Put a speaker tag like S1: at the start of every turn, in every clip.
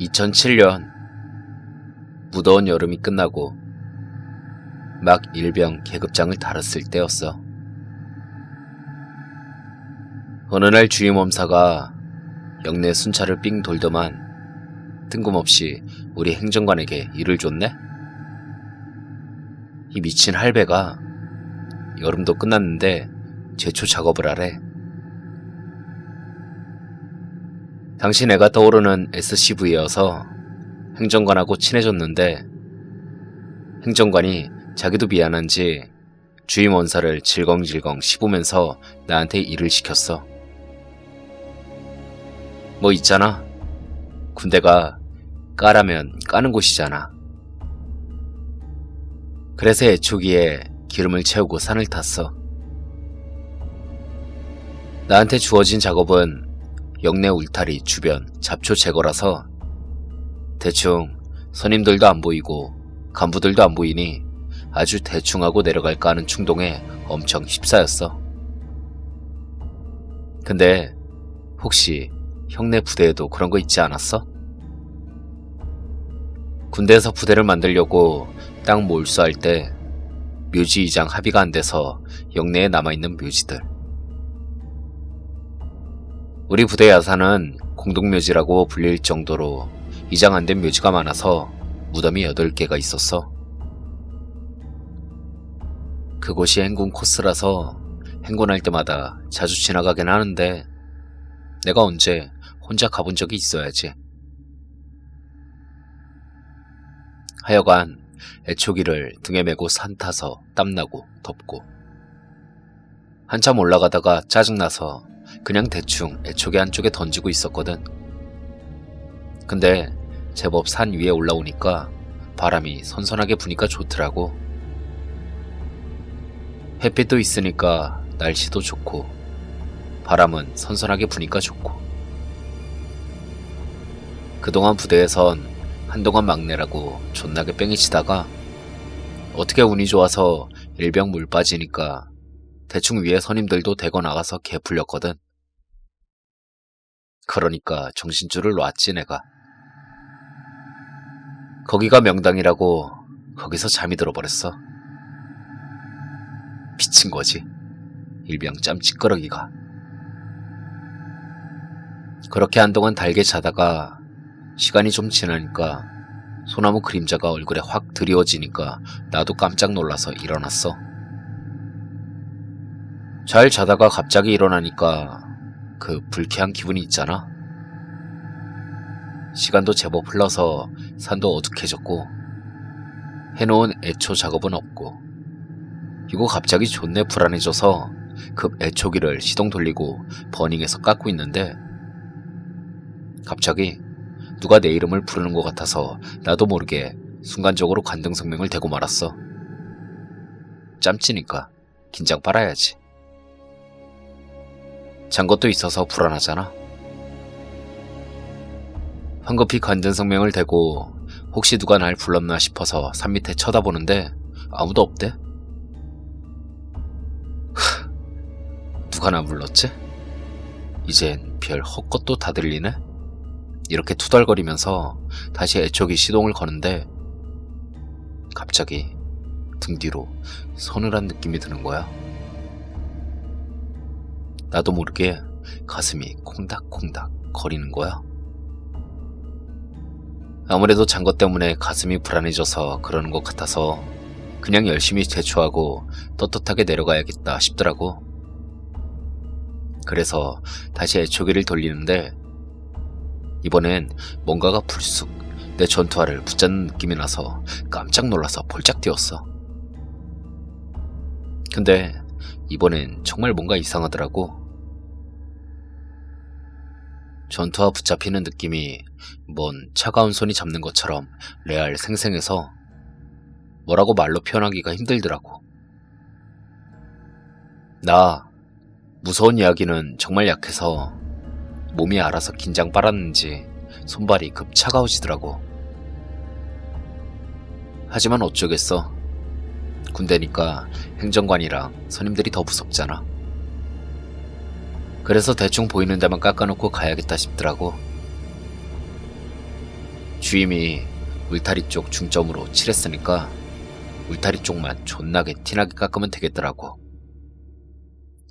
S1: 2007년 무더운 여름이 끝나고 막 일병 계급장을 달았을 때였어. 어느 날 주임엄사가 영내 순찰을 삥 돌더만 뜬금없이 우리 행정관에게 일을 줬네? 이 미친 할배가 여름도 끝났는데 제초 작업을 하래. 당시 내가 떠오르는 SCV여서 행정관하고 친해졌는데 행정관이 자기도 미안한지 주임 원사를 질겅질겅 씹으면서 나한테 일을 시켰어. 뭐 있잖아. 군대가 까라면 까는 곳이잖아. 그래서 애초기에 기름을 채우고 산을 탔어. 나한테 주어진 작업은 영내 울타리 주변 잡초 제거라서 대충 선임들도 안 보이고 간부들도 안 보이니 아주 대충 하고 내려갈까 하는 충동에 엄청 휩싸였어. 근데 혹시 형네 부대에도 그런 거 있지 않았어? 군대에서 부대를 만들려고 땅 몰수할 때 묘지 이장 합의가 안 돼서 영내에 남아있는 묘지들. 우리 부대 야산은 공동묘지라고 불릴 정도로 이장 안 된 묘지가 많아서 무덤이 8개가 있었어. 그곳이 행군 코스라서 행군할 때마다 자주 지나가긴 하는데 내가 언제 혼자 가본 적이 있어야지. 하여간 애초기를 등에 메고 산 타서 땀나고 덥고 한참 올라가다가 짜증나서 그냥 대충 애초기 한쪽에 던지고 있었거든. 근데 제법 산 위에 올라오니까 바람이 선선하게 부니까 좋더라고. 햇빛도 있으니까 날씨도 좋고 바람은 선선하게 부니까 좋고 그동안 부대에선 한동안 막내라고 존나게 뺑이 치다가 어떻게 운이 좋아서 일병 물 빠지니까 대충 위에 선임들도 대거 나가서 개 풀렸거든. 그러니까 정신줄을 놨지 내가. 거기가 명당이라고 거기서 잠이 들어버렸어. 미친 거지. 일병 짬 찌끄러기가. 그렇게 한동안 달게 자다가 시간이 좀 지나니까 소나무 그림자가 얼굴에 확 드리워지니까 나도 깜짝 놀라서 일어났어. 잘 자다가 갑자기 일어나니까 그 불쾌한 기분이 있잖아. 시간도 제법 흘러서 산도 어둑해졌고 해놓은 애초 작업은 없고 이거 갑자기 존내 불안해져서 급 애초기를 시동 돌리고 버닝해서 깎고 있는데 갑자기 누가 내 이름을 부르는 것 같아서 나도 모르게 순간적으로 관등성명을 대고 말았어. 짬찌니까 긴장 빨아야지. 잔 것도 있어서 불안하잖아. 황급히 관등성명을 대고 혹시 누가 날 불렀나 싶어서 산 밑에 쳐다보는데 아무도 없대. 하, 누가 나 불렀지? 이젠 별 헛것도 다 들리네? 이렇게 투덜거리면서 다시 애초기 시동을 거는데 갑자기 등 뒤로 서늘한 느낌이 드는 거야. 나도 모르게 가슴이 콩닥콩닥 거리는 거야. 아무래도 잔 것 때문에 가슴이 불안해져서 그러는 것 같아서 그냥 열심히 제초하고 떳떳하게 내려가야겠다 싶더라고. 그래서 다시 애초기를 돌리는데 이번엔 뭔가가 불쑥 내 전투화를 붙잡는 느낌이 나서 깜짝 놀라서 폴짝 뛰었어. 근데 이번엔 정말 뭔가 이상하더라고. 전투화 붙잡히는 느낌이 뭔 차가운 손이 잡는 것처럼 레알 생생해서 뭐라고 말로 표현하기가 힘들더라고. 나 무서운 이야기는 정말 약해서 몸이 알아서 긴장 빨았는지 손발이 급 차가워지더라고. 하지만 어쩌겠어. 군대니까 행정관이랑 선임들이 더 무섭잖아. 그래서 대충 보이는 데만 깎아놓고 가야겠다 싶더라고. 주임이 울타리 쪽 중점으로 칠했으니까 울타리 쪽만 존나게 티나게 깎으면 되겠더라고.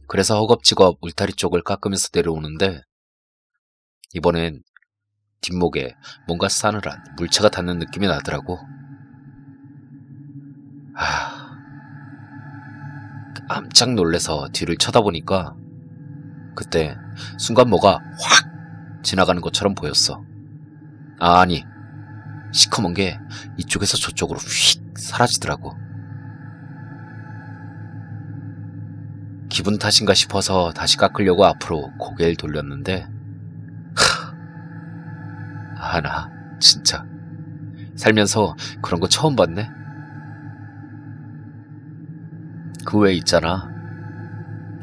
S1: 그래서 허겁지겁 울타리 쪽을 깎으면서 내려오는데 이번엔 뒷목에 뭔가 싸늘한 물체가 닿는 느낌이 나더라고. 아, 깜짝 놀래서 뒤를 쳐다보니까 그때 순간 뭐가 확 지나가는 것처럼 보였어. 아, 아니, 시커먼 게 이쪽에서 저쪽으로 휙 사라지더라고. 기분 탓인가 싶어서 다시 깎으려고 앞으로 고개를 돌렸는데, 하, 하나, 진짜. 살면서 그런 거 처음 봤네? 그 외에 있잖아.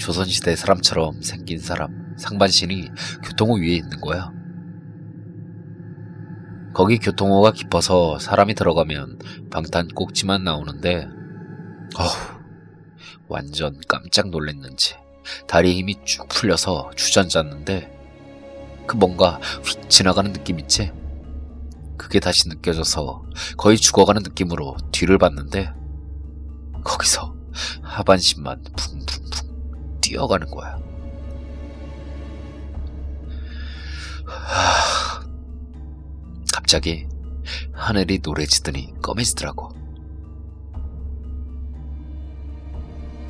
S1: 조선시대 사람처럼 생긴 사람, 상반신이 교통호 위에 있는 거야. 거기 교통호가 깊어서 사람이 들어가면 방탄 꼭지만 나오는데, 어후, 완전 깜짝 놀랐는지 다리에 힘이 쭉 풀려서 주저앉았는데, 그 뭔가 휙 지나가는 느낌 있지? 그게 다시 느껴져서 거의 죽어가는 느낌으로 뒤를 봤는데, 거기서 하반신만 붕붕붕 뛰어가는 거야. 하... 갑자기 하늘이 노래지더니 검해지더라고.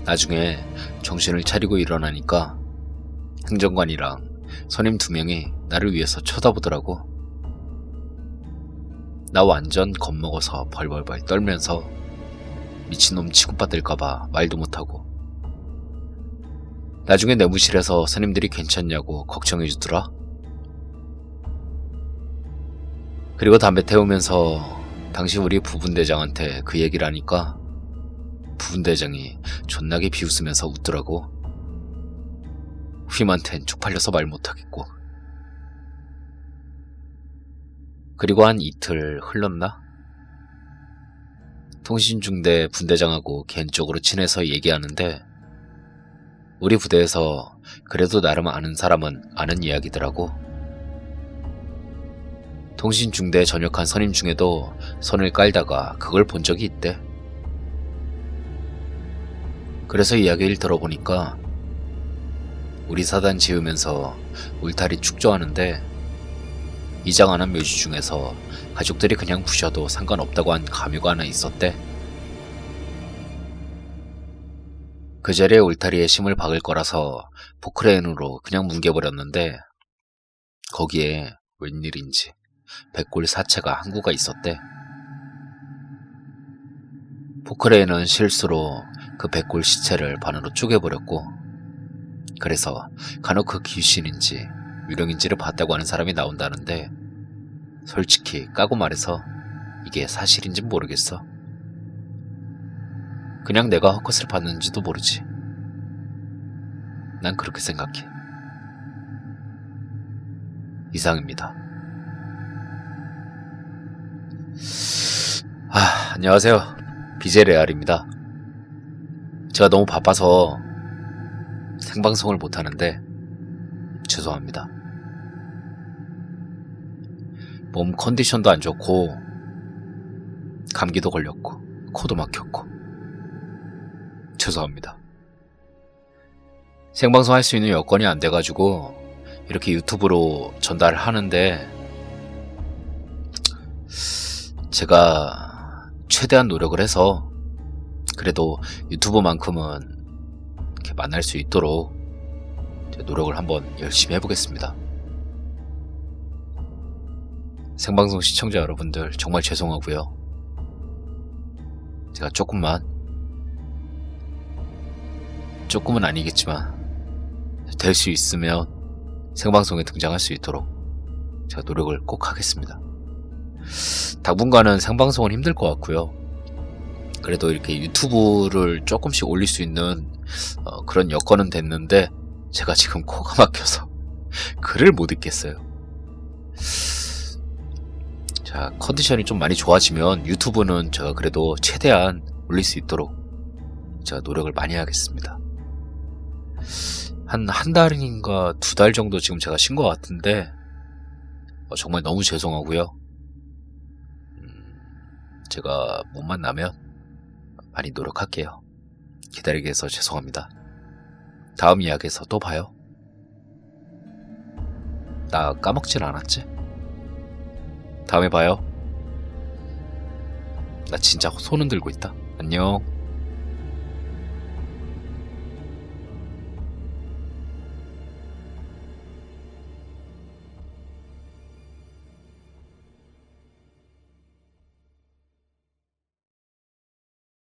S1: 나중에 정신을 차리고 일어나니까 행정관이랑 선임 두 명이 나를 위해서 쳐다보더라고. 나 완전 겁먹어서 벌벌벌 떨면서 미친놈 취급받을까봐 말도 못하고. 나중에 내무실에서 선임들이 괜찮냐고 걱정해 주더라. 그리고 담배 태우면서 당시 우리 부분대장한테 그 얘기를 하니까 부분대장이 존나게 비웃으면서 웃더라고. 휘만텐 쪽팔려서 말 못하겠고. 그리고 한 이틀 흘렀나? 통신중대 분대장하고 개인적으로 친해서 얘기하는데 우리 부대에서 그래도 나름 아는 사람은 아는 이야기더라고. 통신중대에 전역한 선임 중에도 선을 깔다가 그걸 본 적이 있대. 그래서 이야기를 들어보니까 우리 사단 지으면서 울타리 축조하는데 이장하는 묘지 중에서 가족들이 그냥 부셔도 상관없다고 한 가묘가 하나 있었대. 그 자리에 울타리에 심을 박을 거라서 포크레인으로 그냥 뭉개버렸는데 거기에 웬일인지 백골 사체가 항구가 있었대. 포크레인은 실수로 그 백골 시체를 반으로 쪼개버렸고 그래서 간혹 그 귀신인지 유령인지를 봤다고 하는 사람이 나온다는데 솔직히 까고 말해서 이게 사실인지 모르겠어. 그냥 내가 헛것을 봤는지도 모르지. 난 그렇게 생각해. 이상입니다. 아, 안녕하세요. BJ 레알입니다. 제가 너무 바빠서 생방송을 못하는데 죄송합니다. 몸 컨디션도 안 좋고 감기도 걸렸고 코도 막혔고 죄송합니다. 생방송 할 수 있는 여건이 안 돼가지고 이렇게 유튜브로 전달하는데 제가 최대한 노력을 해서 그래도 유튜브만큼은 이렇게 만날 수 있도록 노력을 한번 열심히 해보겠습니다. 생방송 시청자 여러분들 정말 죄송하고요. 제가 조금만 조금은 아니겠지만 될 수 있으면 생방송에 등장할 수 있도록 제가 노력을 꼭 하겠습니다. 당분간은 생방송은 힘들 것 같고요. 그래도 이렇게 유튜브를 조금씩 올릴 수 있는 어, 그런 여건은 됐는데 제가 지금 코가 막혀서 글을 못 읽겠어요. 자, 컨디션이 좀 많이 좋아지면 유튜브는 제가 그래도 최대한 올릴 수 있도록 제가 노력을 많이 하겠습니다. 한, 한 달인가 두 달 정도 지금 제가 쉰 것 같은데, 어, 정말 너무 죄송하고요. 제가 못 만나면 많이 노력할게요. 기다리게 해서 죄송합니다. 다음 이야기에서 또 봐요. 나 까먹진 않았지? 다음에 봐요. 나 진짜 손 흔 들고 있다. 안녕.